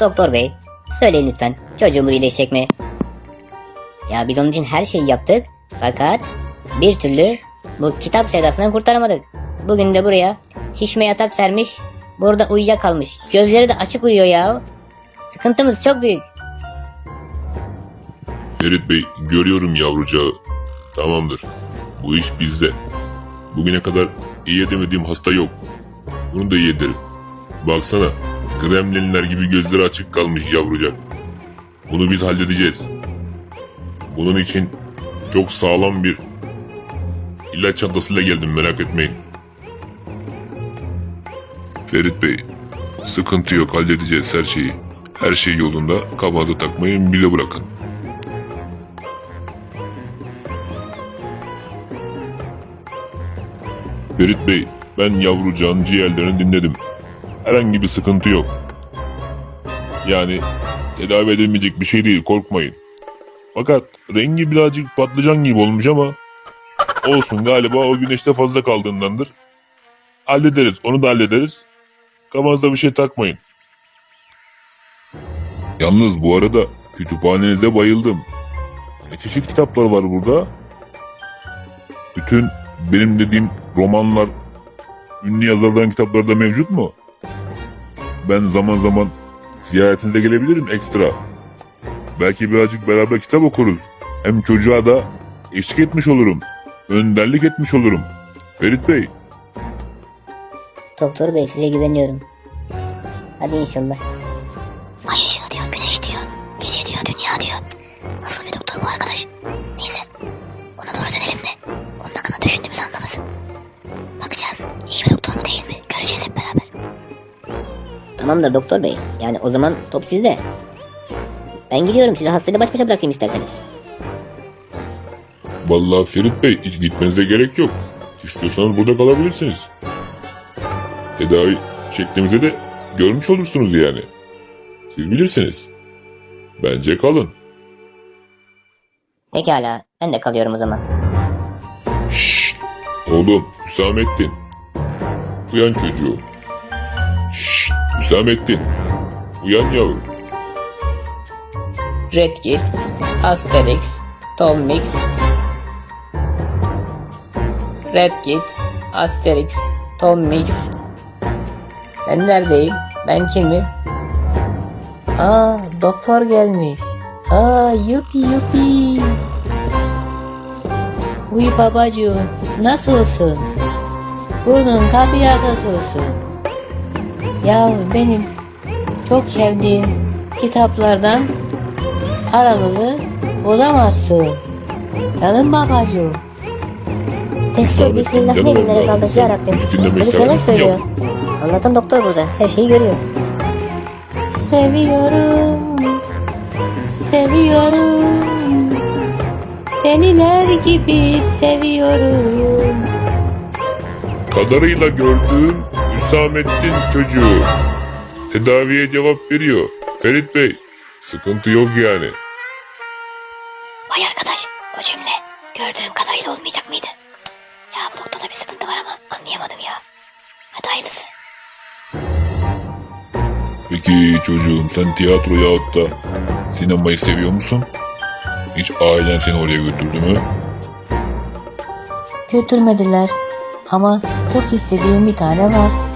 Doktor bey, söyleyin lütfen çocuğumu iyileşecek mi? Ya biz onun için her şeyi yaptık. Fakat bir türlü bu kitap sevdasından kurtaramadık. Bugün de buraya şişme yatak sermiş. Burada uyuyakalmış. Gözleri de açık uyuyor ya. Sıkıntımız çok büyük. Ferit Bey görüyorum yavrucağı. Tamamdır. Bu iş bizde. Bugüne kadar iyi edemediğim hasta yok. Bunu da iyi ederim. Baksana. Gremlinler gibi gözleri açık kalmış yavrucak. Bunu biz halledeceğiz. Bunun için çok sağlam bir ilaç çantasıyla geldim merak etmeyin. Ferit Bey, sıkıntı yok halledeceğiz her şeyi. Her şey yolunda kafanıza takmayın bize bırakın. Ferit Bey, ben yavrucağın ciğerlerini dinledim. Herhangi bir sıkıntı yok. Yani tedavi edilmeyecek bir şey değil, korkmayın. Fakat rengi birazcık patlıcan gibi olmuş ama olsun galiba o güneşte fazla kaldığındandır. Hallederiz, onu da hallederiz. Kafanıza bir şey takmayın. Yalnız bu arada kütüphanenize bayıldım. Ne çeşit kitaplar var burada. Bütün benim dediğim romanlar, ünlü yazarların kitapları da mevcut mu? Ben zaman zaman ziyaretinize gelebilirim ekstra. Belki birazcık beraber kitap okuruz. Hem çocuğa da eşlik etmiş olurum. Önderlik etmiş olurum. Ferit Bey, Doktor bey size güveniyorum. Hadi inşallah. Tamamdır doktor bey. Yani o zaman top sizde. Ben gidiyorum sizi hastayla baş başa bırakayım isterseniz. vallahi Ferit Bey hiç gitmenize gerek yok. İstiyorsanız burada kalabilirsiniz. Tedavi şeklimizi de görmüş olursunuz yani. Siz bilirsiniz. Bence kalın. Pekala ben de kalıyorum o zaman. Şşt! Oğlum Hüsamettin. Uyan çocuğu. Hüsamettin. Uyan yavrum. Red Kit, Asterix, Tom Mix. Red Kit, Asterix, Tom Mix. Ben neredeyim? Ben kimim? Aa, doktor gelmiş. Aa, yupi yupi. Uy babacığım, nasılsın? Burnun kapıya olsun. Ya benim çok sevdiğim kitaplardan aramızı bulamazsın. Canım babacığım. Tesbih bismillah ne günlere kaldık ya Rabbim. Müzik dinlemeyi Çocuk sever neler misin söylüyor? Anlatan doktor burada. Her şeyi görüyor. Seviyorum. Seviyorum. Deliler gibi seviyorum. Kadarıyla gördüğüm Hüsamettin çocuğu. Tedaviye cevap veriyor. Ferit Bey, sıkıntı yok yani. Vay arkadaş, o cümle gördüğüm kadarıyla olmayacak mıydı? Ya bu noktada bir sıkıntı var ama anlayamadım ya. Hadi hayırlısı. Peki çocuğum sen tiyatro yahut da sinemayı seviyor musun? Hiç ailen seni oraya götürdü mü? Götürmediler. Ama çok istediğim bir tane var.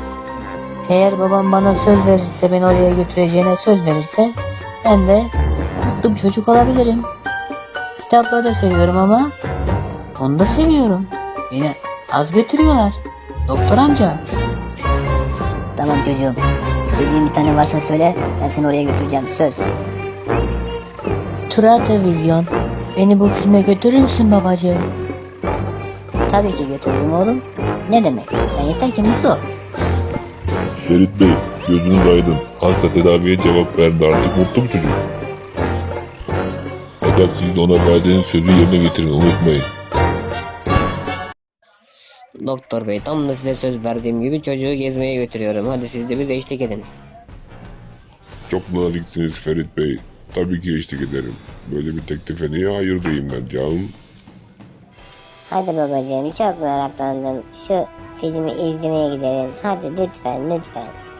Eğer babam bana söz verirse beni oraya götüreceğine söz verirse ben de mutlu bir çocuk olabilirim. Kitapları da seviyorum ama onu da seviyorum. Beni az götürüyorlar. Doktor amca. Tamam çocuğum. İstediğin bir tane varsa söyle ben seni oraya götüreceğim söz. Tura Televizyon. Beni bu filme götürür müsün babacığım? Tabii ki götürürüm oğlum. Ne demek? Sen yeter ki mutlu ol. Ferit Bey, gözünüz aydın. Hasta tedaviye cevap verdi artık mutlu bir çocuk. Fakat siz de ona verdiğiniz sözü yerine getirin unutmayın. Doktor bey tam da size söz verdiğim gibi çocuğu gezmeye götürüyorum. Hadi siz de bize eşlik edin. Çok naziksiniz Ferit Bey. Tabii ki eşlik ederim. Böyle bir teklife niye hayır diyeyim ben canım? Hadi babacığım çok meraklandım. Şu filmi izlemeye gidelim. Hadi lütfen lütfen.